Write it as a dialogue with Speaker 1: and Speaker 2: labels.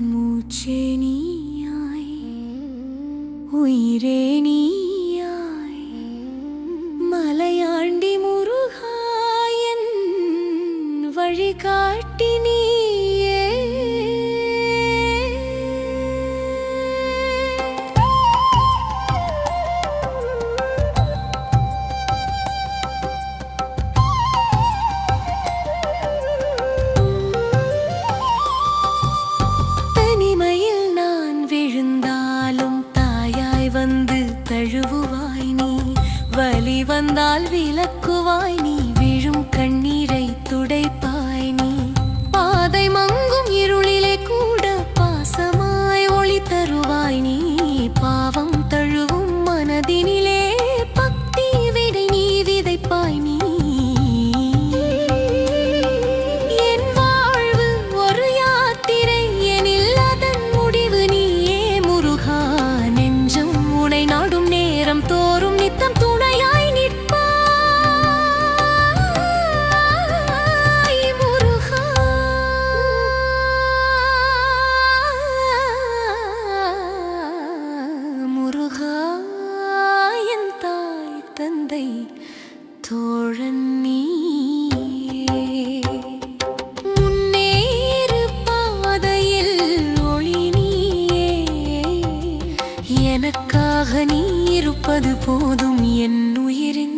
Speaker 1: മൂച്ചെനിയായി ഉയരേനിയായി മലയാണ്ടി മുറുകായൻ വഴികാട്ടിനീ தழுவுவாய் நீ. வலி வந்தால் விளக்குவாய் நீ. முருகா என் தாய் தந்தை தோழன் நீ முன்னேறு பாதையில் ஒளி நீயே. எனக்காக நீ இருப்பது போதும் என் உயிரின்